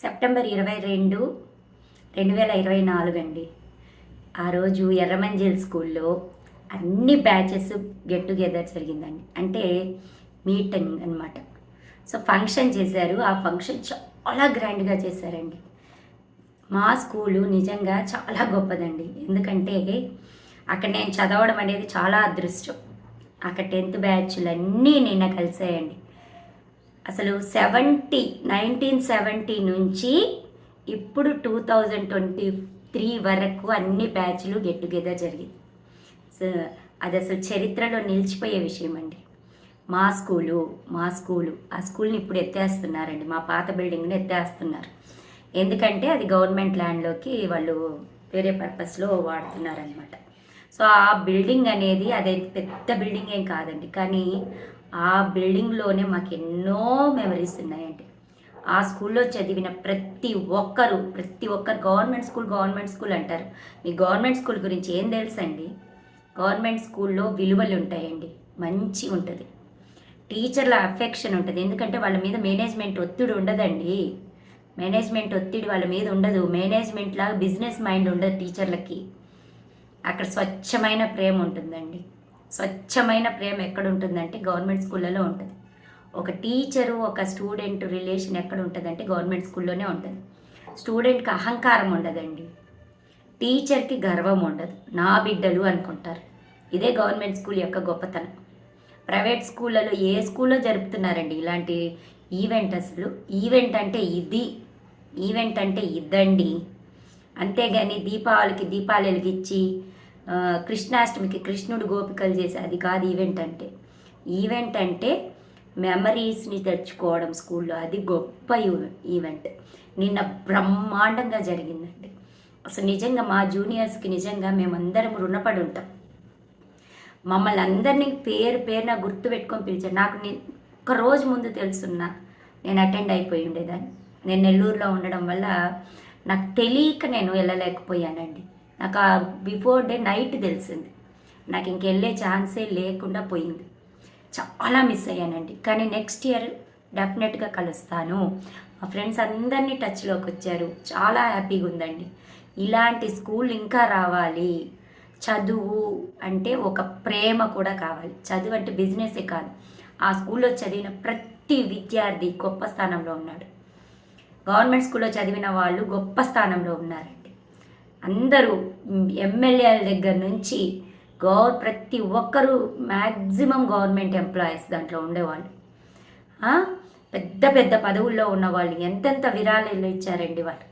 September ఇరవై రెండు రెండు వేల ఇరవై నాలుగు అండి. ఆ రోజు ఎర్రమంజిల్ స్కూల్లో అన్ని బ్యాచెస్ గెట్ టుగెదర్ జరిగిందండి. అంటే మీటింగ్ అనమాట సో ఫంక్షన్ చేశారు. ఆ ఫంక్షన్ చాలా గ్రాండ్గా చేశారండి. మా స్కూలు నిజంగా చాలా గొప్పదండి. ఎందుకంటే అక్కడ నేను చదవడం అనేది చాలా అదృష్టం. అక్కడ టెన్త్ బ్యాచ్లు అన్నీ నిన్న కలిసాయండి. అసలు సెవెంటీ నైన్టీన్ సెవెంటీ నుంచి ఇప్పుడు టూ థౌజండ్ ట్వంటీ త్రీ వరకు అన్ని బ్యాచ్లు గెట్ టుగెదర్ జరిగింది. సో అది అసలు చరిత్రలో నిలిచిపోయే విషయం అండి మా స్కూలు మా స్కూలు ఆ స్కూల్ని ఇప్పుడు ఎత్తేస్తున్నారండి. మా పాత బిల్డింగ్ని ఎత్తేస్తున్నారు. ఎందుకంటే అది గవర్నమెంట్ ల్యాండ్లోకి వాళ్ళు వేరే పర్పస్లో వాడుతున్నారనమాట సో ఆ బిల్డింగ్ అనేది అదే పెద్ద బిల్డింగ్ ఏం కాదండి. కానీ ఆ బిల్డింగ్లోనే మాకు ఎన్నో మెమరీస్ ఉన్నాయండి. ఆ స్కూల్లో చదివిన ప్రతి ఒక్కరు ప్రతి ఒక్కరు గవర్నమెంట్ స్కూల్ గవర్నమెంట్ స్కూల్ అంటారు. మీ గవర్నమెంట్ స్కూల్ గురించి ఏం తెలుసండి? గవర్నమెంట్ స్కూల్లో విలువలు ఉంటాయండి. మంచి ఉంటుంది. టీచర్ల అఫెక్షన్ ఉంటుంది. ఎందుకంటే వాళ్ళ మీద మేనేజ్మెంట్ ఒత్తిడి ఉండదండి. మేనేజ్మెంట్ ఒత్తిడి వాళ్ళ మీద ఉండదు. మేనేజ్మెంట్ లాగా బిజినెస్ మైండ్ ఉండదు టీచర్లకి. అక్కడ స్వచ్ఛమైన ప్రేమ ఉంటుందండి. స్వచ్ఛమైన ప్రేమ ఎక్కడ ఉంటుందంటే గవర్నమెంట్ స్కూళ్ళలో ఉంటుంది. ఒక టీచరు ఒక స్టూడెంట్ రిలేషన్ ఎక్కడ ఉంటుందంటే గవర్నమెంట్ స్కూల్లోనే ఉంటుంది. స్టూడెంట్కి అహంకారం ఉండదండి. టీచర్కి గర్వం ఉండదు. నా బిడ్డలు అనుకుంటారు. ఇదే గవర్నమెంట్ స్కూల్ యొక్క గొప్పతనం. ప్రైవేట్ స్కూళ్ళలో ఏ స్కూల్లో జరుపుతున్నారండి ఇలాంటి ఈవెంట్ అసలు? ఈవెంట్ అంటే ఇది. ఈవెంట్ అంటే ఇద్దండి అంతేగాని దీపావళికి దీపాలు వెలిగించి కృష్ణాష్టమికి కృష్ణుడు గోపికలు చేసే అది కాదు ఈవెంట్ అంటే. ఈవెంట్ అంటే మెమరీస్ని తెచ్చుకోవడం స్కూల్లో. అది గొప్ప ఈవెంట్. నిన్న బ్రహ్మాండంగా జరిగిందండి. అసలు నిజంగా మా జూనియర్స్కి నిజంగా మేమందరం రుణపడి ఉంటాం. మమ్మల్ని అందరినీ పేరు పేరున గుర్తు పెట్టుకొని పిలిచారు నాకు ఒక రోజు ముందు తెలుసున్నా నేను అటెండ్ అయిపోయి ఉండేదాన్ని. నేను నెల్లూరులో ఉండడం వల్ల నాకు తెలియక నేను వెళ్ళలేకపోయానండి. నాకు ఆ బిఫోర్ డే నైట్ తెలిసింది. నాకు ఇంకెళ్ళే ఛాన్సే లేకుండా పోయింది. చాలా మిస్ అయ్యానండి. కానీ నెక్స్ట్ ఇయర్ డెఫినెట్గా కలుస్తాను. మా ఫ్రెండ్స్ అందరినీ టచ్లోకి వచ్చారు. చాలా హ్యాపీగా ఉందండి. ఇలాంటి స్కూల్ ఇంకా రావాలి. చదువు అంటే ఒక ప్రేమ కూడా కావాలి. చదువు అంటే బిజినెసే కాదు. ఆ స్కూల్లో చదివిన ప్రతి విద్యార్థి గొప్ప స్థానంలో ఉన్నాడు. గవర్నమెంట్ స్కూల్లో చదివిన వాళ్ళు గొప్ప స్థానంలో ఉన్నారండి. అందరూ ఎమ్మెల్యేల దగ్గర నుంచి గవర్ ప్రతి ఒక్కరూ మ్యాక్సిమం గవర్నమెంట్ ఎంప్లాయీస్ దాంట్లో ఉండేవాళ్ళు. పెద్ద పెద్ద పదవుల్లో ఉన్న వాళ్ళు ఎంతెంత విరాళాలు ఇచ్చారండి వాళ్ళు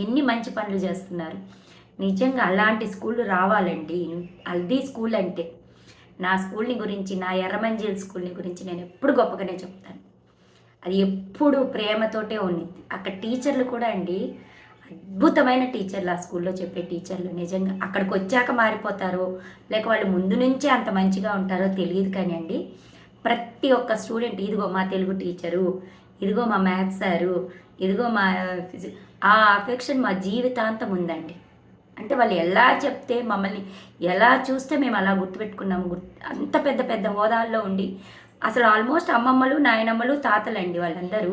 ఎన్ని మంచి పనులు చేస్తున్నారు? నిజంగా అలాంటి స్కూళ్ళు రావాలండి. అది స్కూల్ అంటే నా స్కూల్ని గురించి నా ఎర్రమంజిల్ స్కూల్ని గురించి నేను ఎప్పుడు గొప్పగానే చెప్తాను. అది ఎప్పుడు ప్రేమతోటే ఉన్నింది అక్కడ టీచర్లు కూడా అండి అద్భుతమైన టీచర్లు ఆ స్కూల్లో చెప్పే టీచర్లు. నిజంగా అక్కడికి వచ్చాక మారిపోతారో లేక వాళ్ళు ముందు నుంచే అంత మంచిగా ఉంటారో తెలియదు కానీ అండి. ప్రతి ఒక్క స్టూడెంట్ ఇదిగో మా తెలుగు టీచరు ఇదిగో మా మ్యాథ్స్ సారు ఇదిగో మా ఫిజిక్ ఆ అఫెక్షన్ మా జీవితాంతం ఉందండి. అంటే వాళ్ళు ఎలా చెప్తే మమ్మల్ని ఎలా చూస్తే మేము అలా గుర్తుపెట్టుకున్నాము. గుర్తు అంత పెద్ద పెద్ద హోదాల్లో ఉండి అసలు ఆల్మోస్ట్ అమ్మమ్మలు నాయనమ్మలు తాతలండి వాళ్ళందరూ.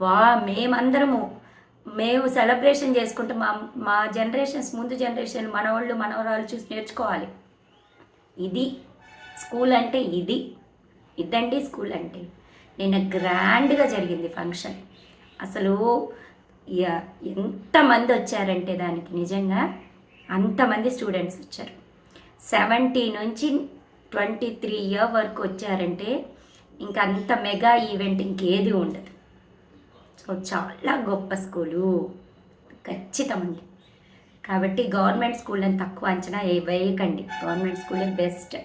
వా మేమందరము మేము సెలబ్రేషన్ చేసుకుంటే మా మా జనరేషన్స్ ముందు జనరేషన్ మనవాళ్ళు మనవరాలు చూసి నేర్చుకోవాలి. ఇది స్కూల్ అంటే ఇది ఇదండి స్కూల్ అంటే. నిన్న గ్రాండ్గా జరిగింది ఫంక్షన్ అసలు ఎంతమంది వచ్చారంటే దానికి నిజంగా అంతమంది స్టూడెంట్స్ వచ్చారు. సెవెంటీ నుంచి ట్వంటీ త్రీ ఇయర్ వరకు వచ్చారంటే ఇంకా అంత మెగా ఈవెంట్ ఇంకేది ఉండదు. సో చాలా గొప్ప స్కూలు. ఖచ్చితమండి. కాబట్టి గవర్నమెంట్ స్కూళ్ళని తక్కువ అంచనా వేయకండి. గవర్నమెంట్ స్కూలే బెస్ట్.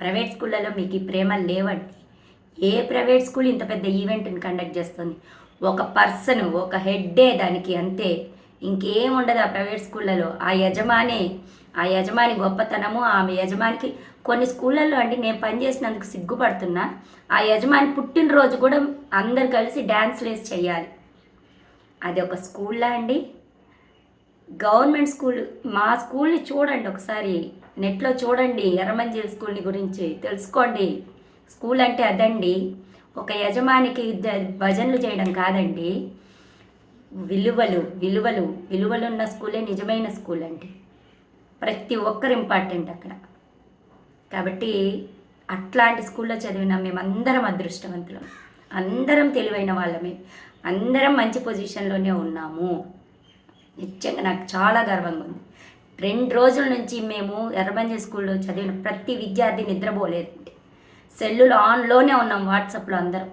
ప్రైవేట్ స్కూళ్ళలో మీకు ఈ ప్రేమ లేవండి. ఏ ప్రైవేట్ స్కూల్ ఇంత పెద్ద ఈవెంట్ని కండక్ట్ చేస్తుంది? ఒక పర్సన్ ఒక హెడ్డే దానికి అంతే. ఇంకేం ఉండదు ఆ ప్రైవేట్ స్కూళ్ళలో. ఆ యజమాని ఆ యజమాని గొప్పతనము ఆమె యజమానికి కొన్ని స్కూళ్ళల్లో అండి నేను పనిచేసినందుకు సిగ్గుపడుతున్నా. ఆ యజమాని పుట్టినరోజు కూడా అందరు కలిసి డ్యాన్స్ వేసి చేయాలి. అది ఒక స్కూల్లా అండి? గవర్నమెంట్ స్కూల్ మా స్కూల్ని చూడండి ఒకసారి. నెట్లో చూడండి ఎర్రమంజిల్ స్కూల్ని గురించి తెలుసుకోండి. స్కూల్ అంటే అదండి ఒక యజమానికి భజనలు చేయడం కాదండి. విలువలు విలువలు విలువలు ఉన్న స్కూలే నిజమైన స్కూల్ అండి ప్రతి ఒక్కరు ఇంపార్టెంట్ అక్కడ. కాబట్టి అట్లాంటి స్కూల్లో చదివిన మేమందరం అదృష్టవంతులం. అందరం తెలివైన వాళ్ళమే. అందరం మంచి పొజిషన్లోనే ఉన్నాము. నిజంగా నాకు చాలా గర్వంగా ఉంది. రెండు రోజుల నుంచి మేము ఎర్రబంజ స్కూల్లో చదివిన ప్రతి విద్యార్థి నిద్రపోలేదండి. సెల్లులు ఆన్లోనే ఉన్నాం వాట్సాప్లో అందరం.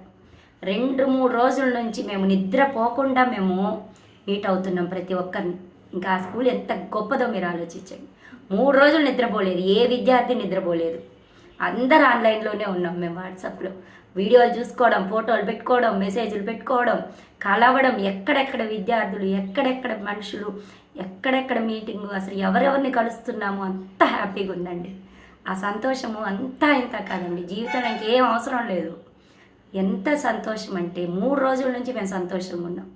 రెండు మూడు రోజుల నుంచి మేము నిద్రపోకుండా మేము మీట్ అవుతున్నాం ప్రతి ఒక్కరిని. ఇంకా ఆ స్కూల్ ఎంత గొప్పదో మీరు ఆలోచించండి. మూడు రోజులు నిద్రపోలేదు ఏ విద్యార్థి నిద్రపోలేదు. అందరు ఆన్లైన్లోనే ఉన్నాం మేము వాట్సాప్లో. వీడియోలు చూసుకోవడం ఫోటోలు పెట్టుకోవడం మెసేజ్లు పెట్టుకోవడం కలవడం ఎక్కడెక్కడ విద్యార్థులు ఎక్కడెక్కడ మనుషులు ఎక్కడెక్కడ మీటింగు అసలు ఎవరెవరిని కలుస్తున్నాము అంత హ్యాపీగా ఉందండి. ఆ సంతోషము అంతా ఇంత కాదండి. జీవితంలో ఇంకేం అవసరం లేదు. ఎంత సంతోషం అంటే మూడు రోజుల నుంచి మేము సంతోషంగా ఉన్నాం.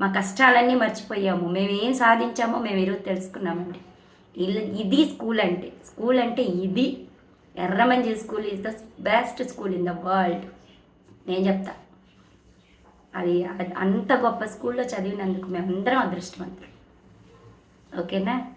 మా కష్టాలన్నీ మర్చిపోయాము. మేము ఏం సాధించామో మేము ఈరోజు తెలుసుకున్నామండి. ఇది స్కూల్ అంటే స్కూల్ అంటే ఇది. Erramanzil school is the best school in the world. నేను చెప్తా. అది అంత గొప్ప స్కూల్లో చదివినందుకు మేమందరం అదృష్టవంతులు. ఓకేనా?